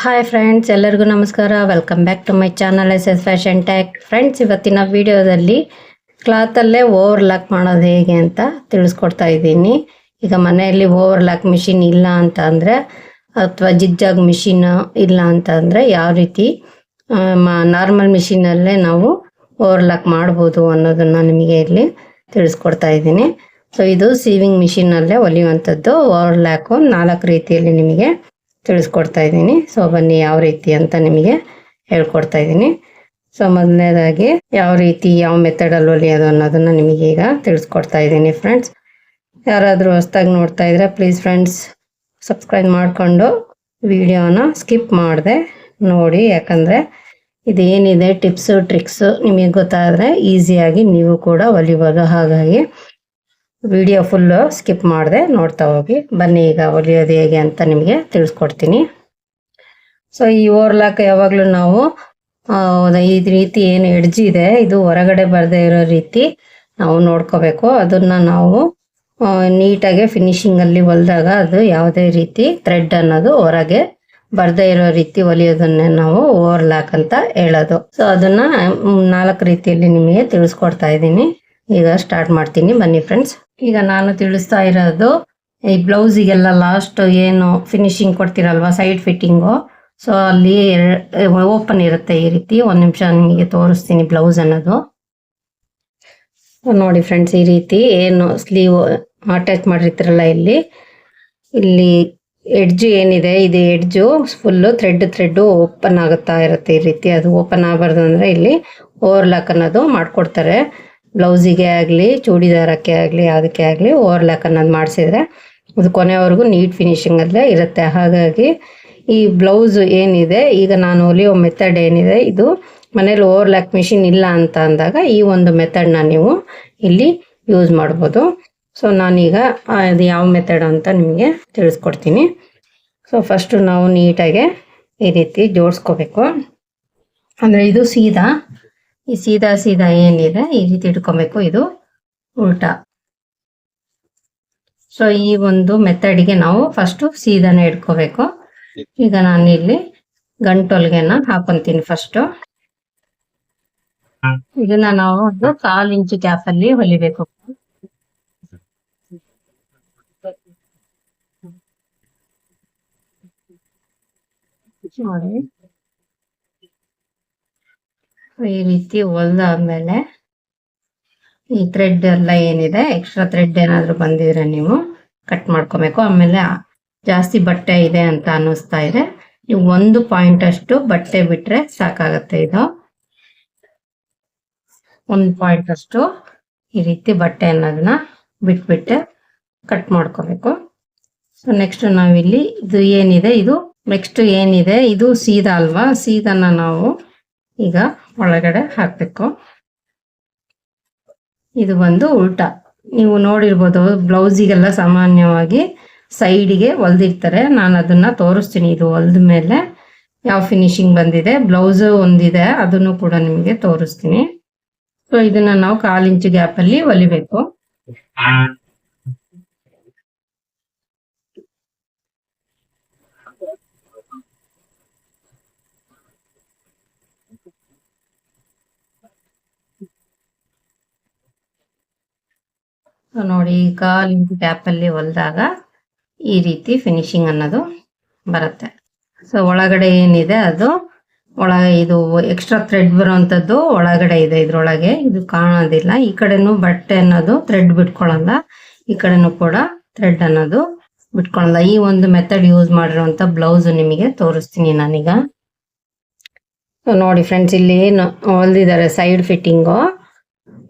Hi friends ಎಲ್ಲರಿಗೂ ನಮಸ್ಕಾರ. Welcome back to my channel S S fashion tack friends ಇವತ್ತಿನ ವಿಡಿಯೋದಲ್ಲಿ ಕ್ಲಾತಲ್ಲೇ ಓವರ್ ಲಾಕ್ ಮಾಡೋದು ಹೇಗೆ ಅಂತ ತಿಳಿಸ್ಕೊಡ್ತಾ ಇದ್ದೀನಿ. ಈಗ ಮನೆಯಲ್ಲಿ ಓವರ್ ಲಾಕ್ ಮಿಷಿನ್ ಇಲ್ಲ ಅಂತ ಅಂದರೆ ಅಥವಾ ಜಿಗ್ಜಾಗ್ ಮಿಷಿನ್ ಇಲ್ಲ ಅಂತ ಅಂದರೆ ಯಾವ ರೀತಿ ನಾರ್ಮಲ್ ಮಿಷಿನಲ್ಲೇ ನಾವು ಓವರ್ ಲಾಕ್ ಮಾಡ್ಬೋದು ಅನ್ನೋದನ್ನು ನಿಮಗೆ ಇಲ್ಲಿ ತಿಳಿಸ್ಕೊಡ್ತಾ ಇದ್ದೀನಿ. ಸೊ ಇದು ಸೀವಿಂಗ್ ಮಿಷಿನಲ್ಲೇ ಹೊಲಿಯುವಂಥದ್ದು ಓವರ್ ಲ್ಯಾಕು ನಾಲ್ಕು ರೀತಿಯಲ್ಲಿ ನಿಮಗೆ ತಿಳಿಸ್ಕೊಡ್ತಾ ಇದ್ದೀನಿ. ಸೊ ಬನ್ನಿ ಯಾವ ರೀತಿ ಅಂತ ನಿಮಗೆ ಹೇಳ್ಕೊಡ್ತಾ ಇದ್ದೀನಿ. ಸೊ ಮೊದಲನೇದಾಗಿ ಯಾವ ರೀತಿ, ಯಾವ ಮೆಥಡಲ್ಲಿ ಹೊಲಿಯೋದು ಅನ್ನೋದನ್ನು ನಿಮಗೆ ಈಗ ತಿಳಿಸ್ಕೊಡ್ತಾ ಇದ್ದೀನಿ ಫ್ರೆಂಡ್ಸ್ ಯಾರಾದರೂ ಹೊಸ್ದಾಗಿ ನೋಡ್ತಾ ಇದ್ರೆ ಪ್ಲೀಸ್ ಫ್ರೆಂಡ್ಸ್ ಸಬ್ಸ್ಕ್ರೈಬ್ ಮಾಡಿಕೊಂಡು ವಿಡಿಯೋನ ಸ್ಕಿಪ್ ಮಾಡಿದೆ ನೋಡಿ. ಯಾಕಂದರೆ ಇದೇನಿದೆ ಟಿಪ್ಸು ಟ್ರಿಕ್ಸು ನಿಮಗೆ ಗೊತ್ತಾದರೆ ಈಸಿಯಾಗಿ ನೀವು ಕೂಡ ಹೊಲಿಬೋದು ಹಾಗಾಗಿ ವಿಡಿಯೋ ಫುಲ್ಲು ಸ್ಕಿಪ್ ಮಾಡಿದೆ ನೋಡ್ತಾ ಹೋಗಿ. ಬನ್ನಿ ಈಗ ಹೊಲಿಯೋದು ಹೇಗೆ ಅಂತ ನಿಮಗೆ ತಿಳಿಸ್ಕೊಡ್ತೀನಿ. ಸೊ ಈ ಓರ್ಲಾಕ್ ಯಾವಾಗಲೂ ನಾವು ಈ ರೀತಿ ಏನು ಎಡ್ಜ್ ಇದೆ. ಇದು ಹೊರಗಡೆ ಬರದೇ ಇರೋ ರೀತಿ ನಾವು ನೋಡ್ಕೋಬೇಕು. ಅದನ್ನು ನಾವು ನೀಟಾಗಿ ಫಿನಿಶಿಂಗಲ್ಲಿ ಹೊಲಿದಾಗ ಅದು ಯಾವುದೇ ರೀತಿ ಥ್ರೆಡ್ ಅನ್ನೋದು ಹೊರಗೆ ಬರ್ದೇ ಇರೋ ರೀತಿ ಹೊಲಿಯೋದನ್ನೇ ನಾವು ಓವರ್ಲಾಕ್ ಅಂತ ಹೇಳೋದು. ಸೊ ಅದನ್ನ ನಾಲ್ಕು ರೀತಿಯಲ್ಲಿ ನಿಮಗೆ ತಿಳಿಸ್ಕೊಡ್ತಾ ಇದ್ದೀನಿ. ಈಗ ಸ್ಟಾರ್ಟ್ ಮಾಡ್ತೀನಿ. ಬನ್ನಿ ಫ್ರೆಂಡ್ಸ್ ಈಗ ನಾನು ತಿಳಿಸ್ತಾ ಇರೋದು, ಈ ಬ್ಲೌಸಿಗೆಲ್ಲ ಲಾಸ್ಟ್ ಏನು ಫಿನಿಶಿಂಗ್ ಕೊಡ್ತೀರಲ್ವ ಸೈಡ್ ಫಿಟ್ಟಿಂಗು ಸೊ ಅಲ್ಲಿ ಓಪನ್ ಇರುತ್ತೆ ಈ ರೀತಿ. ಒಂದು ನಿಮಿಷ ನಿಮಗೆ ತೋರಿಸ್ತೀನಿ ಬ್ಲೌಸ್ ಅನ್ನೋದು. ನೋಡಿ ಫ್ರೆಂಡ್ಸ್ ಈ ರೀತಿ ಏನು ಸ್ಲೀವ್ ಅಟ್ಯಾಚ್ ಮಾಡಿರ್ತೀರಲ್ಲ ಇಲ್ಲಿ? ಇಲ್ಲಿ ಎಡ್ಜ್ ಏನಿದೆ, ಇದು edge full thread thread open ಆಗುತ್ತಾ ಇರುತ್ತೆ ಈ ರೀತಿ. ಅದು ಓಪನ್ ಆಗಬಾರ್ದು ಅಂದರೆ ಇಲ್ಲಿ ಓವರ್ಲಾಕ್ ಅನ್ನೋದು ಮಾಡಿಕೊಡ್ತಾರೆ. ಬ್ಲೌಸಿಗೆ ಆಗಲಿ, ಚೂಡಿದಾರಕ್ಕೆ ಆಗಲಿ, ಯಾವುದಕ್ಕೆ ಆಗಲಿ ಓವರ್ಲಾಕ್ ಅನ್ನೋದು ಮಾಡಿಸಿದ್ರೆ ಅದು ಕೊನೆವರೆಗೂ ನೀಟ್ ಫಿನಿಶಿಂಗಲ್ಲೇ ಇರುತ್ತೆ. ಹಾಗಾಗಿ ಈ ಬ್ಲೌಸ್ ಏನಿದೆ, ಈಗ ನಾನು ಹೊಲಿಯೋ ಮೆಥಡ್ ಏನಿದೆ, ಇದು ಮನೇಲಿ ಓವರ್ಲಾಕ್ ಮಿಷಿನ್ ಇಲ್ಲ ಅಂತ ಅಂದಾಗ ಈ ಒಂದು ಮೆಥಡ್ನ ನೀವು ಇಲ್ಲಿ ಯೂಸ್ ಮಾಡ್ಬೋದು. ಸೊ ನಾನೀಗ ಅದು ಯಾವ ಮೆಥಡ್ ಅಂತ ನಿಮಗೆ ತಿಳಿಸ್ಕೊಡ್ತೀನಿ. ಸೊ ಫಸ್ಟು ನಾವು ನೀಟಾಗೆ ಈ ರೀತಿ ಜೋಡಿಸ್ಕೋಬೇಕು. ಅಂದರೆ ಇದು ಸೀದಾ ಈ ಸೀದಾ ಸೀದಾ ಏನಿದೆ, ಈ ರೀತಿ ಇಟ್ಕೊಬೇಕು ಇದು ಉಲ್ಟಾ. ಸೊ ಈ ಒಂದು ಮೆಥಡ್ಗೆ ನಾವು ಫಸ್ಟ್ ಸೀದಾನೆ ಇಟ್ಕೋಬೇಕು. ಈಗ ನಾನು ಇಲ್ಲಿ ಗಂಟೊಲ್ಗೆನ ಹಾಕೊಂತೀನಿ ಫಸ್ಟ್ ಇದನ್ನ ನಾವು ಒಂದು ಕಾಲು ಇಂಚು ಗ್ಯಾಪ್ ಅಲ್ಲಿ ಹೊಲಿಬೇಕು. ನೋಡಿ. ಈ ರೀತಿ ಹೊಲ್ದಾದ್ಮೇಲೆ ಈ ಥ್ರೆಡ್ ಎಲ್ಲ ಏನಿದೆ ಎಕ್ಸ್ಟ್ರಾ ಥ್ರೆಡ್ ಏನಾದ್ರು ಬಂದಿದ್ರೆ ನೀವು ಕಟ್ ಮಾಡ್ಕೋಬೇಕು. ಆಮೇಲೆ ಜಾಸ್ತಿ ಬಟ್ಟೆ ಇದೆ ಅಂತ ಅನ್ನಿಸ್ತಾ ಇದೆ. ನೀವು ಒಂದು ಪಾಯಿಂಟ್ ಅಷ್ಟು ಬಟ್ಟೆ ಬಿಟ್ರೆ ಸಾಕಾಗತ್ತೆ ಇದು. ಒಂದು ಪಾಯಿಂಟ್ ಅಷ್ಟು ಈ ರೀತಿ ಬಟ್ಟೆ ಅನ್ನೋದನ್ನ ಬಿಟ್ಬಿಟ್ಟು ಕಟ್ ಮಾಡ್ಕೋಬೇಕು. ಸೊ ನೆಕ್ಸ್ಟ್ ನಾವಿಲ್ಲಿ ಇದು ಏನಿದೆ, ಇದು ನೆಕ್ಸ್ಟ್ ಏನಿದೆ, ಇದು ಸೀದಾ ಅಲ್ವಾ? ಸೀದಾನ ನಾವು ಈಗ ಒಳಗಡೆ ಹಾಕ್ಬೇಕು. ಇದು ಬಂದು ಉಲ್ಟಾ. ನೀವು ನೋಡಿರ್ಬೋದು, ಬ್ಲೌಸಿಗೆಲ್ಲ ಸಾಮಾನ್ಯವಾಗಿ ಸೈಡಿಗೆ ಹೊಲ್ದಿರ್ತಾರೆ. ನಾನು ಅದನ್ನ ತೋರಿಸ್ತೀನಿ. ಇದು ಹೊಲ್ದ ಮೇಲೆ ಯಾವ ಫಿನಿಶಿಂಗ್ ಬಂದಿದೆ. ಬ್ಲೌಸ್ ಒಂದಿದೆ. ಅದನ್ನು ಕೂಡ ನಿಮಗೆ ತೋರಿಸ್ತೀನಿ. ಸೊ ಇದನ್ನ ನಾವು ಕಾಲು ಇಂಚು ಗ್ಯಾಪ್ ಅಲ್ಲಿ ಹೊಲಿಬೇಕು. ನೋಡಿ, ಈಗ ಲಿಂಕ್ ಟ್ಯಾಪಲ್ಲಿ ಹೊಲಿದಾಗ ಈ ರೀತಿ ಫಿನಿಶಿಂಗ್ ಅನ್ನೋದು ಬರುತ್ತೆ. ಸೊ ಒಳಗಡೆ ಏನಿದೆ ಅದು, ಒಳ ಇದು ಎಕ್ಸ್ಟ್ರಾ ಥ್ರೆಡ್ ಬರುವಂಥದ್ದು ಒಳಗಡೆ ಇದೆ ಇದರೊಳಗೆ. ಇದು ಕಾಣೋದಿಲ್ಲ. ಈ ಕಡೆನೂ ಬಟ್ಟೆ ಅನ್ನೋದು ಥ್ರೆಡ್ ಬಿಟ್ಕೊಳ್ಳಲ್ಲ. ಈ ಕಡೆನೂ ಕೂಡ ಥ್ರೆಡ್ ಅನ್ನೋದು ಬಿಟ್ಕೊಳ್ಳಲ್ಲ. ಈ ಒಂದು ಮೆಥಡ್ ಯೂಸ್ ಮಾಡಿರುವಂತ ಬ್ಲೌಸ್ ನಿಮಗೆ ತೋರಿಸ್ತೀನಿ ನಾನೀಗ. ಸೊ ನೋಡಿ ಫ್ರೆಂಡ್ಸ್ ಇಲ್ಲಿ ಏನು ಹೊಲ್ದಿದ್ದಾರೆ ಸೈಡ್ ಫಿಟ್ಟಿಂಗು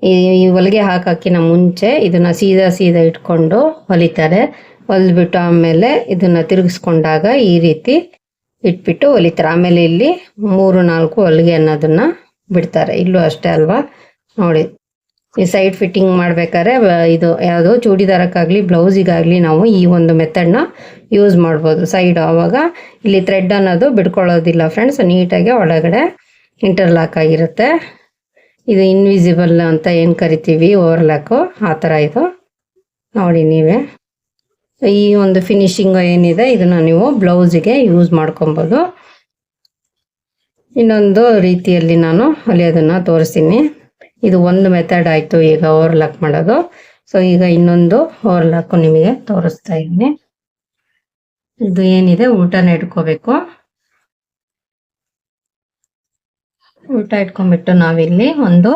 ಈ ಹೊಲಿಗೆ ಹಾಕಕ್ಕಿನ ಮುಂಚೆ ಇದನ್ನ ಸೀದಾ ಸೀದಾ ಇಟ್ಕೊಂಡು ಹೊಲಿತಾರೆ. ಹೊಲಿದ್ಬಿಟ್ಟು ಆಮೇಲೆ ಇದನ್ನ ತಿರುಗಿಸ್ಕೊಂಡಾಗ ಈ ರೀತಿ ಇಟ್ಬಿಟ್ಟು ಹೊಲಿತಾರೆ. ಆಮೇಲೆ ಇಲ್ಲಿ ಮೂರು, ನಾಲ್ಕು ಹೊಲಿಗೆ ಅನ್ನೋದನ್ನ ಬಿಡ್ತಾರೆ. ಇಲ್ಲೂ ಅಷ್ಟೇ ಅಲ್ವಾ? ನೋಡಿ, ಈ ಸೈಡ್ ಫಿಟ್ಟಿಂಗ್ ಮಾಡ್ಬೇಕಾದ್ರೆ ಇದು ಯಾವುದು ಚೂಡಿದಾರಕ್ಕಾಗಲಿ, ಬ್ಲೌಸಿಗಾಗ್ಲಿ ನಾವು ಈ ಒಂದು ಮೆಥಡ್ನ ಯೂಸ್ ಮಾಡ್ಬೋದು. ಸೈಡ್ ಆವಾಗ ಇಲ್ಲಿ ಥ್ರೆಡ್ ಅನ್ನೋದು ಬಿಡ್ಕೊಳ್ಳೋದಿಲ್ಲ ಫ್ರೆಂಡ್ಸ್ ನೀಟಾಗಿ ಒಳಗಡೆ ಇಂಟರ್ಲಾಕ್ ಆಗಿರುತ್ತೆ. ಇದು ಇನ್ವಿಸಿಬಲ್ ಅಂತ ಏನು ಕರಿತೀವಿ? ಓವರ್ಲಾಕು ಆ ಥರ ಇದು. ನೋಡಿ ನೀವೇ. ಈ ಒಂದು ಫಿನಿಶಿಂಗ್ ಏನಿದೆ, ಇದನ್ನ ನೀವು ಬ್ಲೌಸಿಗೆ ಯೂಸ್ ಮಾಡ್ಕೊಬೋದು. ಇನ್ನೊಂದು ರೀತಿಯಲ್ಲಿ ನಾನು ಹೊಲಿಯೋದನ್ನ ತೋರಿಸ್ತೀನಿ. ಇದು ಒಂದು ಮೆಥಡ್ ಆಯಿತು ಈಗ ಓವರ್ಲಾಕ್ ಮಾಡೋದು. ಸೊ ಈಗ ಇನ್ನೊಂದು ಓವರ್ಲಾಕು ನಿಮಗೆ ತೋರಿಸ್ತಾ ಇದ್ದೀನಿ. ಇದು ಏನಿದೆ? ಊಟನ ಇಟ್ಕೋಬೇಕು. ಊಟ ಇಟ್ಕೊಂಡ್ಬಿಟ್ಟು ನಾವಿಲ್ಲಿ ಒಂದು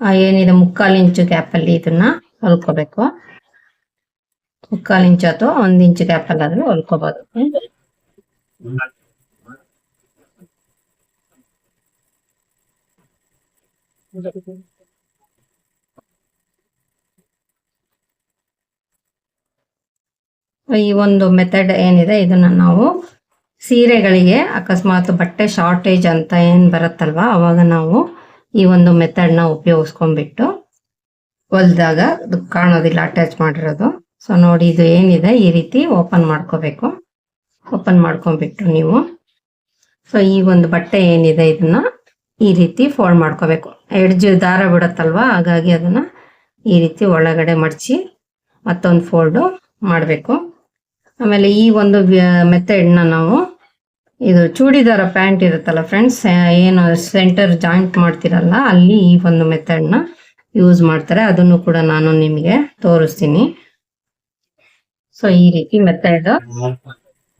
ಏನಿದೆ, ಮುಕ್ಕಾಲು ಇಂಚು ಗ್ಯಾಪಲ್ಲಿ ಇದನ್ನ ಹೊಲ್ಕೋಬೇಕು. ಮುಕ್ಕಾಲು ಇಂಚು ಅಥವಾ ಒಂದ್ ಇಂಚು ಗ್ಯಾಪಲ್ಲಿ ಆದ್ರೂ ಹೊಲ್ಕೋಬಹುದು ಈ ಒಂದು ಮೆಥಡ್ ಏನಿದೆ, ಇದನ್ನ ನಾವು ಸೀರೆಗಳಿಗೆ ಅಕಸ್ಮಾತ್ ಬಟ್ಟೆ ಶಾರ್ಟೇಜ್ ಅಂತ ಏನು ಬರುತ್ತಲ್ವ? ಅವಾಗ ನಾವು ಈ ಒಂದು ಮೆಥಡ್ನ ಉಪಯೋಗಿಸ್ಕೊಂಡ್ಬಿಟ್ಟು ಹೊಲ್ದಾಗ ಅದು ಕಾಣೋದಿಲ್ಲ ಅಟ್ಯಾಚ್ ಮಾಡಿರೋದು. ಸೊ ನೋಡಿ ಇದು ಏನಿದೆ? ಈ ರೀತಿ ಓಪನ್ ಮಾಡ್ಕೋಬೇಕು. ಓಪನ್ ಮಾಡ್ಕೊಂಡ್ಬಿಟ್ಟು ನೀವು. ಸೊ ಈ ಒಂದು ಬಟ್ಟೆ ಏನಿದೆ? ಇದನ್ನ ಈ ರೀತಿ ಫೋಲ್ಡ್ ಮಾಡ್ಕೋಬೇಕು. ಎಡ್ಜ್ ದಾರ ಬಿಡುತ್ತಲ್ವಾ? ಹಾಗಾಗಿ ಅದನ್ನ ಈ ರೀತಿ ಒಳಗಡೆ ಮಡಚಿ ಮತ್ತೊಂದು ಫೋಲ್ಡು ಮಾಡಬೇಕು. ಆಮೇಲೆ ಈ ಒಂದು ಮೆಥಡ್ನ ನಾವು ಇದು ಚೂಡಿದಾರ ಪ್ಯಾಂಟ್ ಇರುತ್ತಲ್ಲ ಫ್ರೆಂಡ್ಸ್ ಏನು ಸೆಂಟರ್ ಜಾಯಿಂಟ್ ಮಾಡ್ತಿರಲ್ಲ, ಅಲ್ಲಿ ಈ ಒಂದು ಮೆಥಡ್ನ ಯೂಸ್ ಮಾಡ್ತಾರೆ. ಅದನ್ನು ಕೂಡ ನಾನು ನಿಮಗೆ ತೋರಿಸ್ತೀನಿ. ಸೊ ಈ ರೀತಿ ಮೆಥಡ್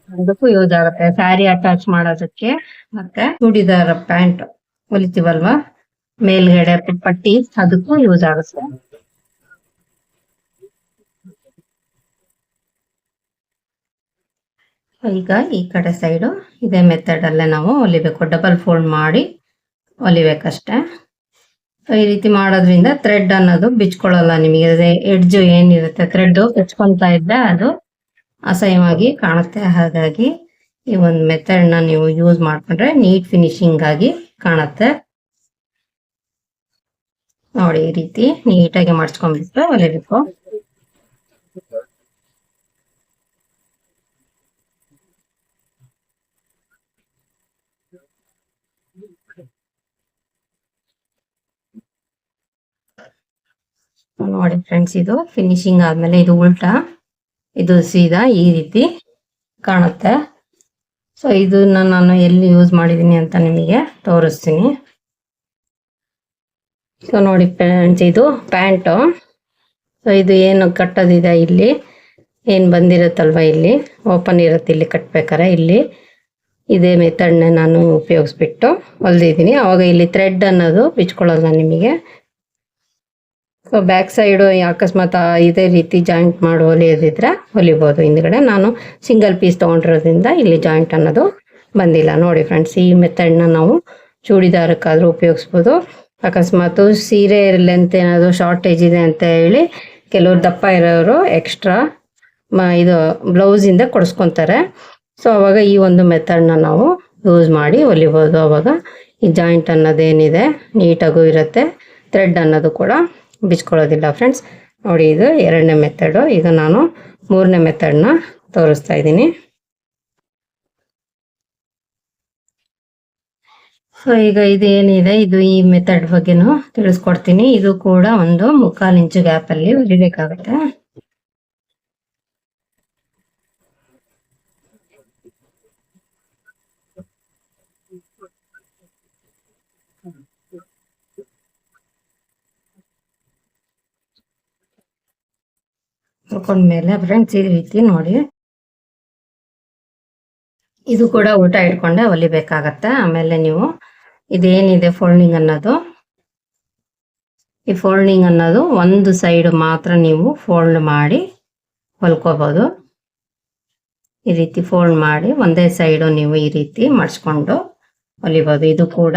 ಅದಕ್ಕೂ ಯೂಸ್ ಆಗುತ್ತೆ. ಸ್ಯಾರಿ ಅಟ್ಯಾಚ್ ಮಾಡೋದಕ್ಕೆ ಮತ್ತೆ ಚೂಡಿದಾರ ಪ್ಯಾಂಟ್ ಹೊಲಿತೀವಲ್ವಾ? ಮೇಲ್ಗಡೆ ಪಟ್ಟಿ, ಅದಕ್ಕೂ ಯೂಸ್ ಆಗುತ್ತೆ. ಈಗ ಈ ಕಡೆ ಸೈಡು ಇದೇ ಮೆಥಡಲ್ಲೇ ನಾವು ಹೊಲಿಬೇಕು ಡಬಲ್ ಫೋಲ್ಡ್ ಮಾಡಿ ಹೊಲಿಬೇಕಷ್ಟೇ ಈ ರೀತಿ ಮಾಡೋದ್ರಿಂದ ಥ್ರೆಡ್ ಅನ್ನೋದು ಬಿಚ್ಕೊಳ್ಳಲ್ಲ ನಿಮಗೆ. ಎಡ್ಜ್ ಏನಿರುತ್ತೆ ಥ್ರೆಡ್ಡು ಬಿಚ್ಕೊಳ್ತಾ ಇದ್ದೆ ಅದು ಅಸಹ್ಯವಾಗಿ ಕಾಣುತ್ತೆ. ಹಾಗಾಗಿ ಈ ಒಂದು ಮೆಥಡ್ನ ನೀವು ಯೂಸ್ ಮಾಡ್ಕೊಂಡ್ರೆ ನೀಟ್ ಫಿನಿಶಿಂಗ್ ಆಗಿ ಕಾಣುತ್ತೆ. ನೋಡಿ, ಈ ರೀತಿ ನೀಟಾಗಿ ಮಾಡಿಸ್ಕೊಂಡ್ಬಿಟ್ಟು ಹೊಲಿಬೇಕು ನೋಡಿ ಫ್ರೆಂಡ್ಸ್ ಇದು ಫಿನಿಶಿಂಗ್ ಆದ್ಮೇಲೆ ಇದು ಉಲ್ಟಾ. ಇದು ಸೀದಾ ಈ ರೀತಿ ಕಾಣುತ್ತೆ. ಸೊ ಇದನ್ನ ನಾನು ಎಲ್ಲಿ ಯೂಸ್ ಮಾಡಿದ್ದೀನಿ ಅಂತ ನಿಮಗೆ ತೋರಿಸ್ತೀನಿ. ಸೊ ನೋಡಿ ಫ್ರೆಂಡ್ಸ್ ಇದು ಪ್ಯಾಂಟು ಸೊ ಇದು ಏನು ಕಟ್ಟೋದಿದೆ ಇಲ್ಲಿ? ಏನು ಬಂದಿರುತ್ತಲ್ವ ಇಲ್ಲಿ? ಓಪನ್ ಇರುತ್ತೆ ಇಲ್ಲಿ, ಕಟ್ಬೇಕಾರೆ ಇಲ್ಲಿ. ಇದೇ ಮೆಥಡ್ನ ನಾನು ಉಪಯೋಗಿಸ್ಬಿಟ್ಟು ಹೊಲ್ದಿದ್ದೀನಿ. ಅವಾಗ ಇಲ್ಲಿ ಥ್ರೆಡ್ ಅನ್ನೋದು ಬಿಚ್ಕೊಳ್ಳಲ್ಲ ನಿಮಗೆ. ಸೊ ಬ್ಯಾಕ್ ಸೈಡು ಅಕಸ್ಮಾತ್ ಇದೇ ರೀತಿ ಜಾಯಿಂಟ್ ಮಾಡಿ ಹೊಲಿಯೋದಿದ್ರೆ ಹೊಲಿಬೋದು. ಹಿಂದ್ಗಡೆ ನಾನು ಸಿಂಗಲ್ ಪೀಸ್ ತೊಗೊಂಡಿರೋದ್ರಿಂದ ಇಲ್ಲಿ ಜಾಯಿಂಟ್ ಅನ್ನೋದು ಬಂದಿಲ್ಲ. ನೋಡಿ ಫ್ರೆಂಡ್ಸ್ ಈ ಮೆಥಡ್ನ ನಾವು ಚೂಡಿದಾರಕ್ಕಾದರೂ ಉಪಯೋಗಿಸ್ಬೋದು. ಅಕಸ್ಮಾತ್ ಸೀರೆ ಲೆಂತ್ ಏನಾದರೂ ಶಾರ್ಟೇಜ್ ಇದೆ ಅಂತ ಹೇಳಿ ಕೆಲವರು ದಪ್ಪ ಇರೋರು ಎಕ್ಸ್ಟ್ರಾ ಮ ಇದು ಬ್ಲೌಸಿಂದ ಕೊಡಿಸ್ಕೊತಾರೆ. ಸೊ ಅವಾಗ ಈ ಒಂದು ಮೆಥಡ್ನ ನಾವು ಯೂಸ್ ಮಾಡಿ ಹೊಲಿಬೋದು. ಅವಾಗ ಈ ಜಾಯಿಂಟ್ ಅನ್ನೋದೇನಿದೆ, ನೀಟಾಗೂ ಇರುತ್ತೆ. ಥ್ರೆಡ್ ಅನ್ನೋದು ಕೂಡ ಬಿಚ್ಕೊಳ್ಳೋದಿಲ್ಲ ಫ್ರೆಂಡ್ಸ್ ನೋಡಿ, ಇದು ಎರಡನೇ ಮೆಥಡು ಈಗ ನಾನು ಮೂರನೇ ಮೆಥಡ್ನ ತೋರಿಸ್ತಾ ಇದ್ದೀನಿ. ಸೊ ಈಗ ಇದು ಏನಿದೆ ಇದು ಈ ಮೆಥಡ್ ಬಗ್ಗೆನೂ ತಿಳಿಸ್ಕೊಡ್ತೀನಿ. ಇದು ಕೂಡ ಒಂದು ಮುಕ್ಕಾಲು ಇಂಚು ಗ್ಯಾಪಲ್ಲಿ ಹೊಲಿಬೇಕಾಗುತ್ತೆ. ಮೇಲೆ ಫ್ರೆಂಡ್ಸ್, ಈ ರೀತಿ ನೋಡಿ. ಇದು ಕೂಡ ಊಟ ಇಟ್ಕೊಂಡೆ ಹೊಲಿಬೇಕಾಗತ್ತೆ ಆಮೇಲೆ ನೀವು ಇದೇನಿದೆ ಫೋಲ್ಡಿಂಗ್ ಅನ್ನೋದು? ಈ ಫೋಲ್ಡಿಂಗ್ ಅನ್ನೋದು ಒಂದು ಸೈಡ್ ಮಾತ್ರ ನೀವು ಫೋಲ್ಡ್ ಮಾಡಿ ಹೊಲ್ಕೋಬಹುದು ಈ ರೀತಿ ಫೋಲ್ಡ್ ಮಾಡಿ ಒಂದೇ ಸೈಡು ನೀವು ಈ ರೀತಿ ಮಡ್ಸ್ಕೊಂಡು ಹೊಲಿಬೋದು. ಇದು ಕೂಡ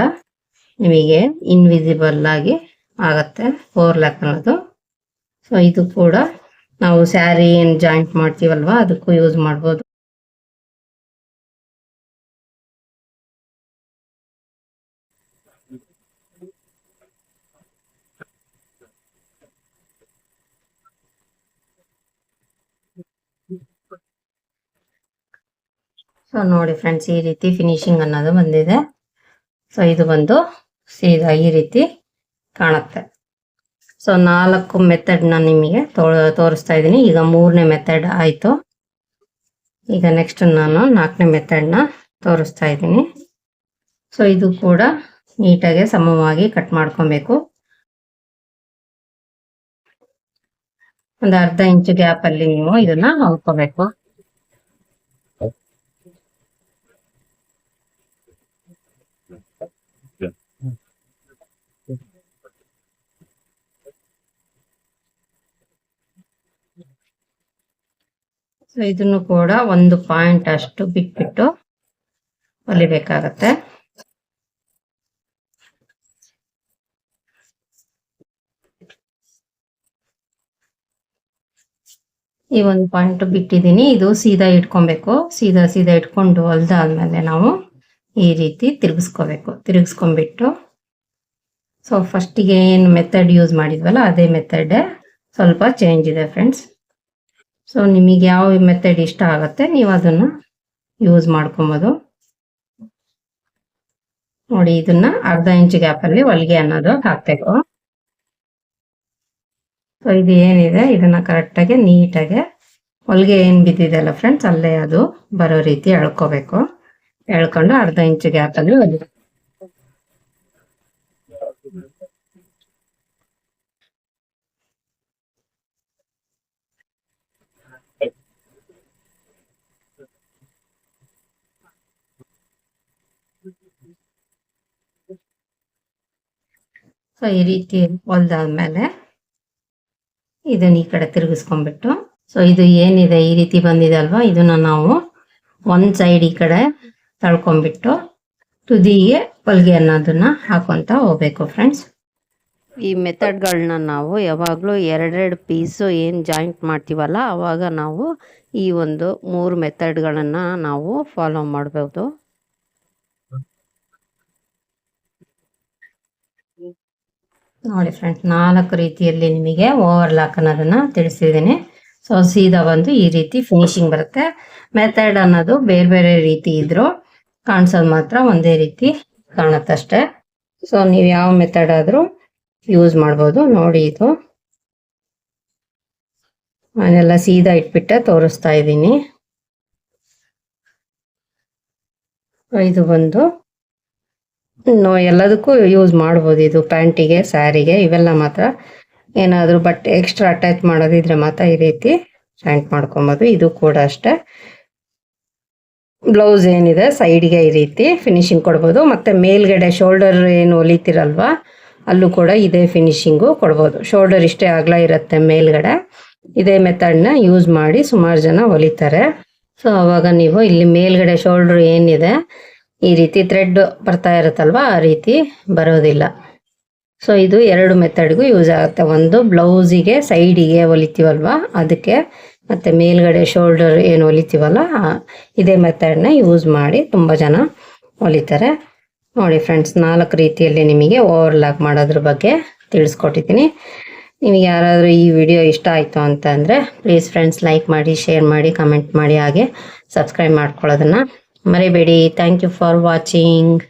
ನಿಮಗೆ ಇನ್ವಿಸಿಬಲ್ ಆಗಿ ಆಗತ್ತೆ ಫೋರ್ ಲ್ಯಾಕ್ ಅನ್ನೋದು. ಸೊ ಇದು ಕೂಡ ನಾವು ಸ್ಯಾರಿ ಏನು ಜಾಯಿಂಟ್ ಮಾಡ್ತೀವಲ್ವಾ, ಅದಕ್ಕೂ ಯೂಸ್ ಮಾಡ್ಬೋದು. ಸೊ ನೋಡಿ ಫ್ರೆಂಡ್ಸ್ ಈ ರೀತಿ ಫಿನಿಶಿಂಗ್ ಅನ್ನೋದು ಬಂದಿದೆ. ಸೊ ಇದು ಬಂದು ಸೀದಾ ಈ ರೀತಿ ಕಾಣುತ್ತೆ. ಸೊ ನಾಲ್ಕು ಮೆಥಡ್ನ ನಿಮಗೆ ತೋರಿಸ್ತಾ ಇದ್ದೀನಿ. ಈಗ ಮೂರನೇ ಮೆಥಡ್ ಆಯಿತು. ಈಗ ನೆಕ್ಸ್ಟ್ ನಾನು ನಾಲ್ಕನೇ ಮೆಥಡ್ನ ತೋರಿಸ್ತಾ ಇದ್ದೀನಿ. ಸೊ ಇದು ಕೂಡ ನೀಟಾಗಿ ಸಮವಾಗಿ ಕಟ್ ಮಾಡ್ಕೊಬೇಕು. ಒಂದು ಅರ್ಧ ಇಂಚು ಗ್ಯಾಪ್ ಅಲ್ಲಿ ನೀವು ಇದನ್ನ ಹೊಲ್ಕೋಬೇಕು ಸೊ ಇದನ್ನು ಕೂಡ ಒಂದು ಪಾಯಿಂಟ್ ಅಷ್ಟು ಬಿಟ್ಬಿಟ್ಟು ಹೊಲಿಬೇಕಾಗತ್ತೆ ಈ ಒಂದು ಪಾಯಿಂಟ್ ಬಿಟ್ಟಿದ್ದೀನಿ. ಇದು ಸೀದಾ ಇಟ್ಕೊಬೇಕು. ಸೀದಾ ಸೀದಾ ಇಟ್ಕೊಂಡು ಹೊಲ್ದಾದ್ಮೇಲೆ ನಾವು ಈ ರೀತಿ ತಿರುಗಿಸ್ಕೋಬೇಕು. ತಿರುಗಿಸ್ಕೊಂಡ್ಬಿಟ್ಟು ಸೊ ಫಸ್ಟಿಗೆ ಏನು ಮೆಥಡ್ ಯೂಸ್ ಮಾಡಿದ್ವಲ್ಲ, ಅದೇ ಮೆಥಡ್ ಸ್ವಲ್ಪ ಚೇಂಜ್ ಇದೆ ಫ್ರೆಂಡ್ಸ್ ಸೊ ನಿಮಗೆ ಯಾವ ಮೆಥಡ್ ಇಷ್ಟ ಆಗುತ್ತೆ, ನೀವು ಅದನ್ನ ಯೂಸ್ ಮಾಡ್ಕೊಬೋದು. ನೋಡಿ, ಇದನ್ನ ಅರ್ಧ ಇಂಚ್ ಗ್ಯಾಪ್ ಅಲ್ಲಿ ಹೊಲಿಗೆ ಅನ್ನೋದು ಹಾಕ್ಬೇಕು. ಸೊ ಇದು ಏನಿದೆ, ಇದನ್ನ ಕರೆಕ್ಟಾಗಿ ನೀಟಾಗಿ ಹೊಲಿಗೆ ಏನು ಬಿದ್ದಿದೆಯಲ್ಲ ಫ್ರೆಂಡ್ಸ್ ಅಲ್ಲೇ ಅದು ಬರೋ ರೀತಿ ಎಳ್ಕೋಬೇಕು. ಎಳ್ಕೊಂಡು ಅರ್ಧ ಇಂಚ್ ಗ್ಯಾಪ್ ಅಲ್ಲಿ ಸೊ ಈ ರೀತಿ ಹೊಲ್ದಾದ್ಮೇಲೆ ಇದನ್ನ ಈ ಕಡೆ ತಿರುಗಿಸ್ಕೊಂಡ್ಬಿಟ್ಟು ಸೊ ಇದು ಏನಿದೆ, ಈ ರೀತಿ ಬಂದಿದೆ ಅಲ್ವಾ? ಇದನ್ನ ನಾವು ಒಂದ್ ಸೈಡ್ ಈ ಕಡೆ ತಳ್ಕೊಂಡ್ಬಿಟ್ಟು ತುದಿಗೆ ಹೊಲಿಗೆ ಅನ್ನೋದನ್ನ ಹಾಕೊಂತ ಹೋಗ್ಬೇಕು ಫ್ರೆಂಡ್ಸ್ ಈ ಮೆಥಡ್ಗಳನ್ನ ನಾವು ಯಾವಾಗಲೂ ಎರಡೆರಡು ಪೀಸು ಏನು ಜಾಯಿಂಟ್ ಮಾಡ್ತೀವಲ್ಲ ಆವಾಗ ನಾವು ಈ ಒಂದು ಮೂರು ಮೆಥಡ್ಗಳನ್ನು ನಾವು ಫಾಲೋ ಮಾಡ್ಬೋದು. ನೋಡಿ ಫ್ರೆಂಡ್ಸ್ ನಾಲ್ಕು ರೀತಿಯಲ್ಲಿ ನಿಮಗೆ ಓವರ್ ಲಾಕ್ ಅನ್ನೋದನ್ನ ತಿಳಿಸಿದ್ದೀನಿ. ಸೊ ಸೀದಾ ಬಂದು ಈ ರೀತಿ ಫಿನಿಶಿಂಗ್ ಬರುತ್ತೆ. ಮೆಥಡ್ ಅನ್ನೋದು ಬೇರೆ ಬೇರೆ ರೀತಿ ಇದ್ರು ಕಾಣಿಸೋದು ಮಾತ್ರ ಒಂದೇ ರೀತಿ ಕಾಣುತ್ತಷ್ಟೇ. ಸೊ ನೀವು ಯಾವ ಮೆಥಡ್ ಆದ್ರೂ ಯೂಸ್ ಮಾಡ್ಬೋದು. ನೋಡಿ ಇದು. ನಾನೆಲ್ಲ ಸೀದಾ ಇಟ್ಬಿಟ್ಟೆ ತೋರಿಸ್ತಾ ಇದ್ದೀನಿ. ಇದು ಬಂದು ಎಲ್ಲದಕ್ಕೂ ಯೂಸ್ ಮಾಡ್ಬೋದು. ಇದು ಪ್ಯಾಂಟಿಗೆ, ಸ್ಯಾರಿಗೆ, ಇವೆಲ್ಲ ಮಾತ್ರ. ಏನಾದರೂ ಬಟ್ಟೆ ಎಕ್ಸ್ಟ್ರಾ ಅಟ್ಯಾಚ್ ಮಾಡೋದಿದ್ರೆ ಮಾತ್ರ ಈ ರೀತಿ ಜಾಯಿಂಟ್ ಮಾಡ್ಕೊಬೋದು. ಇದು ಕೂಡ ಅಷ್ಟೇ. ಬ್ಲೌಸ್ ಏನಿದೆ ಸೈಡ್ಗೆ ಈ ರೀತಿ ಫಿನಿಶಿಂಗ್ ಕೊಡ್ಬೋದು. ಮತ್ತೆ ಮೇಲ್ಗಡೆ ಶೋಲ್ಡರ್ ಏನು ಹೊಲಿತಿರಲ್ವ ಅಲ್ಲೂ ಕೂಡ ಇದೇ ಫಿನಿಶಿಂಗು ಕೊಡ್ಬೋದು. ಶೋಲ್ಡರ್ ಇಷ್ಟೇ ಅಗಲ ಇರುತ್ತೆ ಮೇಲ್ಗಡೆ. ಇದೇ ಮೆಥಡ್ನ ಯೂಸ್ ಮಾಡಿ ಸುಮಾರು ಜನ ಹೊಲಿತಾರೆ ಸೊ ಅವಾಗ ನೀವು ಇಲ್ಲಿ ಮೇಲ್ಗಡೆ ಶೋಲ್ಡರ್ ಏನಿದೆ ಈ ರೀತಿ ಥ್ರೆಡ್ ಬರ್ತಾ ಇರುತ್ತಲ್ವ? ಆ ರೀತಿ ಬರೋದಿಲ್ಲ. ಸೊ ಇದು ಎರಡು ಮೆಥಡ್ಗೂ ಯೂಸ್ ಆಗುತ್ತೆ. ಒಂದು ಬ್ಲೌಸಿಗೆ ಸೈಡಿಗೆ ಹೊಲಿತೀವಲ್ವ? ಅದಕ್ಕೆ ಮತ್ತು ಮೇಲ್ಗಡೆ ಶೋಲ್ಡರ್ ಏನು ಹೊಲಿತೀವಲ್ಲ ಇದೇ ಮೆಥಡ್ನ ಯೂಸ್ ಮಾಡಿ ತುಂಬ ಜನ ಹೊಲಿತಾರೆ. ನೋಡಿ ಫ್ರೆಂಡ್ಸ್ ನಾಲ್ಕು ರೀತಿಯಲ್ಲಿ ನಿಮಗೆ ಓವರ್ಲಾಕ್ ಮಾಡೋದ್ರ ಬಗ್ಗೆ ತಿಳಿಸ್ಕೊಟ್ಟಿದ್ದೀನಿ. ನಿಮಗೆ ಯಾರಾದರೂ ಈ ವಿಡಿಯೋ ಇಷ್ಟ ಆಯಿತು ಅಂತಂದರೆ ಪ್ಲೀಸ್ ಫ್ರೆಂಡ್ಸ್ ಲೈಕ್ ಮಾಡಿ ಶೇರ್ ಮಾಡಿ ಕಮೆಂಟ್ ಮಾಡಿ, ಹಾಗೆ ಸಬ್ಸ್ಕ್ರೈಬ್ ಮಾಡ್ಕೊಳ್ಳೋದನ್ನು ಮರಿಬೇಡಿ ಥ್ಯಾಂಕ್ ಯು ಫಾರ್ ವಾಚಿಂಗ್